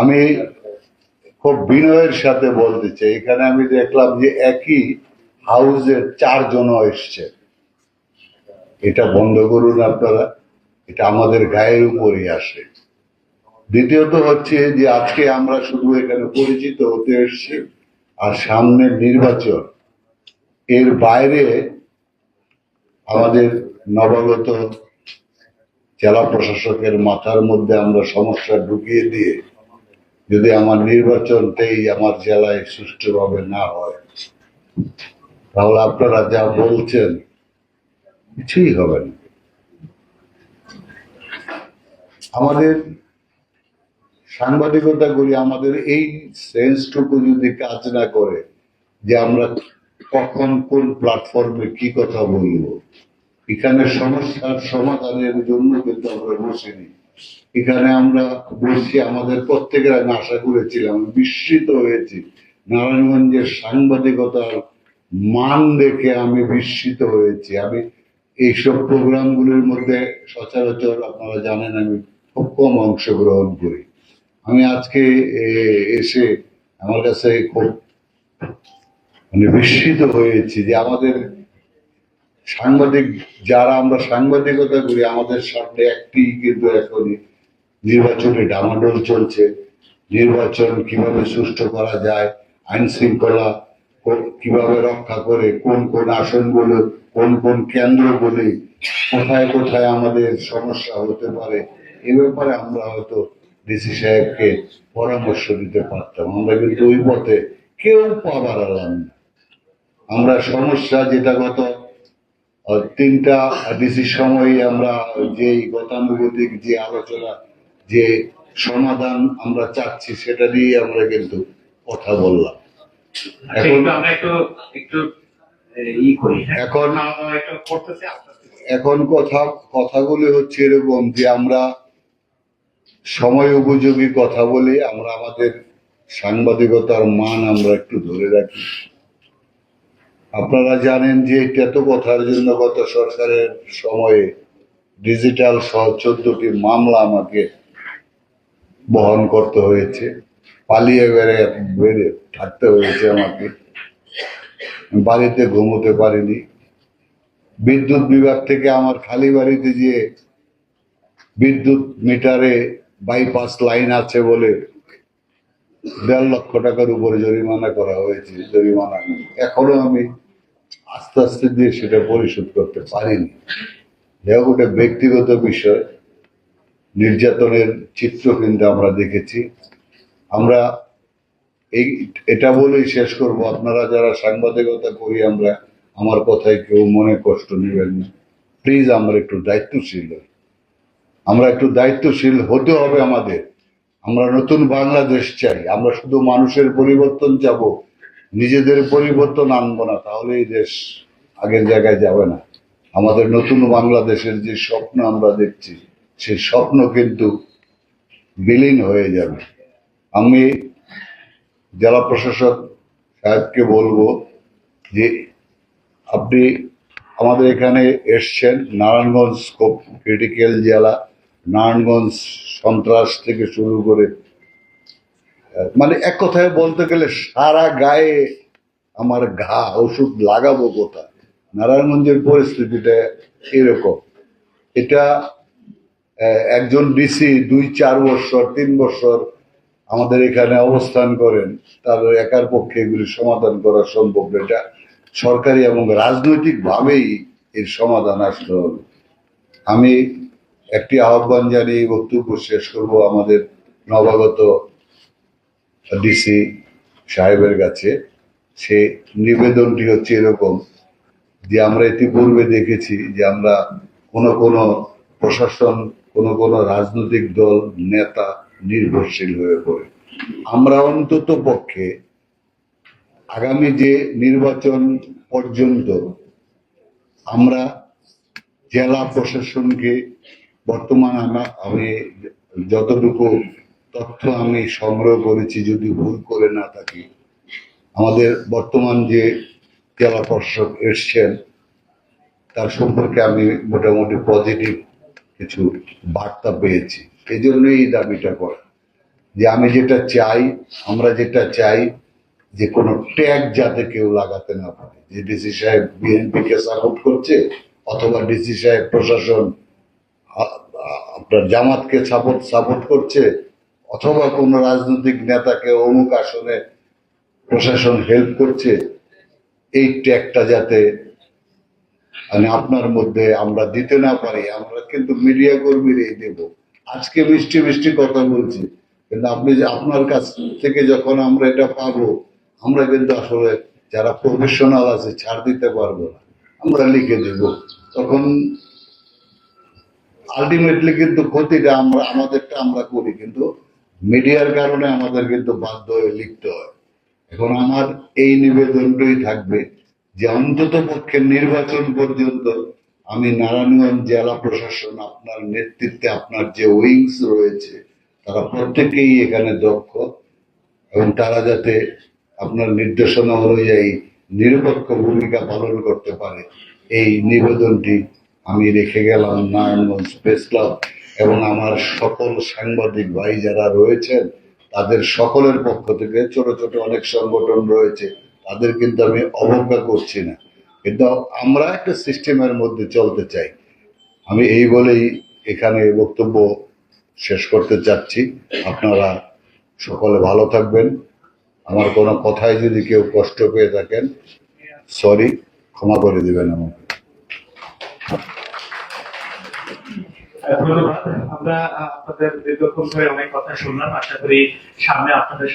আমি খুব বিনয়ের সাথে বলতে চাই, এখানে আমি দেখলাম যে একই হাউসের চারজন এসছে। এটা বন্ধ করুন আপনারা, এটা আমাদের গায়ের উপরই আসে। দ্বিতীয়ত হচ্ছে যে আজকে আমরা শুধু এখানে পরিচিত হতে এসেছি, আর সামনে নির্বাচন, এর বাইরে আমাদের নবাগত জেলা প্রশাসকের মাথার মধ্যে আমরা সমস্যা ঢুকিয়ে দিয়ে যদি আমার নির্বাচনটাই আমার জেলায় সুষ্ঠুভাবে না হয়, তাহলে আপনারা যা বলছেন কিছুই হবে না। আমাদের সাংবাদিকতা করি আমাদের এই সেন্সটুকু যদি কাজ না করে যে আমরা কখন কোন প্ল্যাটফর্মে কি কথা বলব এখানে সমস্যার সমাধানের জন্য কিন্তু আমরা বসিনি। এখানে আমরা বসছি আমাদের প্রত্যেকের আমি আশা করেছিলাম বিস্মিত হয়েছি। নারায়ণগঞ্জের সাংবাদিকতার মান দেখে আমি বিস্মিত হয়েছি। আমি এইসব প্রোগ্রামগুলোর মধ্যে সচরাচর আপনারা জানেন আমি খুব কম অংশগ্রহণ করি। আমি আজকে এসে আমার কাছে খুব মানে বিস্মিত হয়েছি যে আমাদের সাংবাদিক, যারা আমরা সাংবাদিকতা করি, আমাদের সামনে একটি কিন্তু এখনই নির্বাচনে ডামাডোল চলছে। নির্বাচন কীভাবে সুষ্ঠু করা যায়, আইন শৃঙ্খলা কীভাবে রক্ষা করে, কোন কোন আসনগুলো, কোন কোন কেন্দ্র কেন্দ্রগুলি, কোথায় কোথায় আমাদের সমস্যা হতে পারে, এ ব্যাপারে আমরা হয়তো ডিসি সাহেবকে পরামর্শ দিতে পারতাম। আমরা কিন্তু ওই পথে কেউ পা বাড়ালাম না। আমরা সমস্যা যেটা গত তিনটা ডিসির সময় আমরা যে গতানুগতিক যে আলোচনা যে সমাধান আমরা চাচ্ছি সেটা দিয়ে আমরা কিন্তু কথা বললাম। আচ্ছা এখন- আমরা একটু একটু এ, ই করি হ্যাঁ? এখন কথা কথাগুলি হচ্ছে এরকম যে আমরা সময় উপযোগী কথা বলি আমরা আমাদের সাংবাদিকতার মান আমরা একটু ধরে রাখি। আপনারা জানেন যে কথার জন্য গত সরকারের সময়ে ডিজিটাল সহ চোদ্দটি মামলা আমাকে বহন করতে হয়েছে, পালিয়ে বেড়ে বেড়ে থাকতে হয়েছে আমাকে। বাড়িতে ঘুমোতে পারিনি। বিদ্যুৎ বিভাগ থেকে আমার খালি বাড়িতে যে বিদ্যুৎ মিটারে বাইপাস লাইন আছে বলে দেড় লক্ষ টাকার উপরে জরিমানা করা হয়েছে, জরিমানা। এখনও আমি আস্তে আস্তে দিয়ে সেটা পরিশোধ করতে পারিনি। যাই হোক ব্যক্তিগত বিষয়। নির্যাতনের চিত্র কিন্তু আমরা দেখেছি। আমরা এই, এটা বলেই শেষ করব। আপনারা যারা সাংবাদিকতা করি, আমরা আমার কথায় কেউ মনে কষ্ট নেবেন না। প্লিজ আমরা একটু দায়িত্বশীল। হই। আমরা একটু দায়িত্বশীল হতে হবে আমাদের। আমরা নতুন বাংলাদেশ চাই। আমরা শুধু মানুষের পরিবর্তন যাব নিজেদের পরিবর্তন আনব না তাহলে এই দেশ আগের জায়গায় যাবে না। আমাদের নতুন বাংলাদেশের যে স্বপ্ন আমরা দেখছি, সেই স্বপ্ন কিন্তু বিলীন হয়ে যাবে। আমি জেলা প্রশাসক সাহেবকে বলব যে, আপনি আমাদের এখানে এসছেন, নারায়ণগঞ্জ ক্রিটিক্যাল জেলা, নারায়ণগঞ্জ সন্ত্রাস থেকে শুরু করে মানে এক কথায় বলতে গেলে সারা গায়ে আমার ঘা ওষুধ লাগাবো কোথায়? নারায়ণগঞ্জের পরিস্থিতিটা এরকম। এটা একজন ডিসি দুই, চার বছর, তিন বছর আমাদের এখানে অবস্থান করেন, তার একার পক্ষে এগুলি সমাধান করা সম্ভব এটা সরকারি এবং রাজনৈতিক ভাবেই এর সমাধান আসতে হবে। আমি একটি আহ্বান জানিয়ে বক্তব্য শেষ করব। আমাদের নবাগত ডিসি সাহেবের কাছে, সে নিবেদনটি হচ্ছে এরকম, যে আমরা ইতিপূর্বে দেখেছি যে আমরা কোনো কোনো প্রশাসন, কোনো কোনো রাজনৈতিক দল, নেতা নির্ভরশীল হয়ে পড়ে। আমরা অন্তত পক্ষে আগামী যে নির্বাচন পর্যন্ত আমরা জেলা প্রশাসনকে বর্তমান আমা- যতটুকু তথ্য আমি সংগ্রহ করেছি, যদি ভুল করে না থাকি। আমাদের বর্তমান যে জেলা প্রশাসক এসছেন, তার সম্পর্কে আমি মোটামুটি পজিটিভ কিছু বার্তা পেয়েছি। এই জন্যই এই দাবিটা করা। যে আমি যেটা চাই, আমরা যেটা চাই, যে কোনো ট্যাগ যাতে কেউ লাগাতে না পারে। যে ডিসি সাহেব বিএনপিকে সাপোর্ট করছে, অথবা ডিসি সাহেব প্রশাসন আপনার জামাতকে সাপোর্ট সাপোর্ট করছে অথবা কোনো রাজনৈতিক নেতাকে অমুক আসনে প্রশাসন হেল্প করছে, এই ট্যাগটা যাতে মানে আপনার মধ্যে আমরা দিতে না পারি, আমরা কিন্তু মিডিয়া কর্মীরাই দেব। আজকে মিষ্টি মিষ্টি কথা বলছি, কিন্তু আপনি যে আপনার কাছ থেকে যখন আমরা এটা পাবো, আমরা কিন্তু আসলে যারা প্রফেশনাল আছে ছাড় দিতে পারব না। আমরা লিখে দেব। তখন আলটিমেটলি কিন্তু ক্ষতিটা আমরা, আমাদেরটা আমরা করি, কিন্তু মিডিয়ার কারণে আমাদের কিন্তু বাধ্য হয়ে লিখতে হয়। এখন আমার এই নিবেদনটাই থাকবে যে অন্তত পক্ষে নির্বাচন পর্যন্ত আমি নারায়ণগঞ্জ জেলা প্রশাসন আপনার নেতৃত্বে আপনার যে উইংস রয়েছে, তারা প্রত্যেকেই এখানে দক্ষ এবং তারা যাতে আপনার নির্দেশনা অনুযায়ী নিরপেক্ষ ভূমিকা পালন করতে পারে, এই নিবেদনটি আমি রেখে গেলাম নারায়ণগঞ্জ প্রেস ক্লাব এবং আমার সকল সাংবাদিক ভাই যারা রয়েছেন, তাদের সকলের পক্ষ থেকে ছোট ছোট অনেক সংগঠন রয়েছে, তাদের কিন্তু আমি অবজ্ঞা করছি না। কিন্তু আমরা একটা সিস্টেমের মধ্যে চলতে চাই। আমি এই বলেই এখানে বক্তব্য শেষ করতে চাচ্ছি। আপনারা সকলে ভালো থাকবেন। আমার কোনো কথায় যদি কেউ কষ্ট পেয়ে থাকেন সরি ক্ষমা করে দেবেন আমাকে। ধন্যবাদ। আমরা আপনাদের দীর্ঘক্ষণ ধরে অনেক কথা শুনলাম। আশা করি সামনে আপনাদের